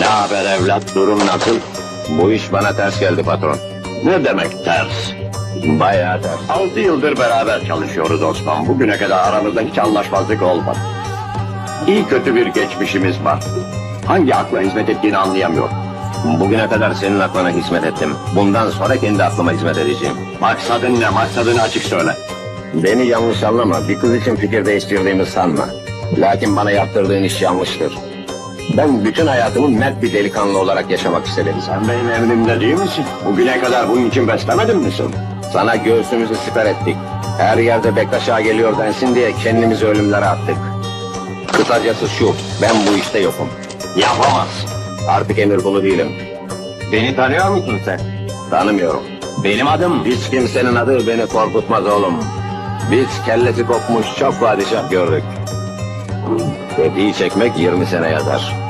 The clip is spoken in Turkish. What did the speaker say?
Ne haber evlat, durum nasıl? Bu iş bana ters geldi patron. Ne demek ters? Bayağı ters. Altı yıldır beraber çalışıyoruz Osman. Bugüne kadar aramızda hiç anlaşmazlık olmadı. İyi kötü bir geçmişimiz var. Hangi akla hizmet ettiğini anlayamıyorum. Bugüne kadar senin aklına hizmet ettim. Bundan sonra kendi aklıma hizmet edeceğim. Maksadın ne? Maksadını açık söyle. Beni yanlış anlama. Bir kız için fikir değiştirdiğimi sanma. Lakin bana yaptırdığın iş yanlıştır. Ben bütün hayatımı mert bir delikanlı olarak yaşamak istedim. Sen benim emrimde değil misin? Bugüne kadar bunun için beslemedin misin? Sana göğsümüzü siper ettik. Her yerde Bektaş Ağa geliyor densin diye kendimizi ölümlere attık. Kısacası şu, ben bu işte yokum. Yapamaz. Artık emir kulu değilim. Beni tanıyor musun sen? Tanımıyorum. Benim adım Hiç kimsenin adı beni korkutmaz oğlum. Biz kellesi kopmuş çok padişah gördük. Tetiği çekmek 20 sene yazar.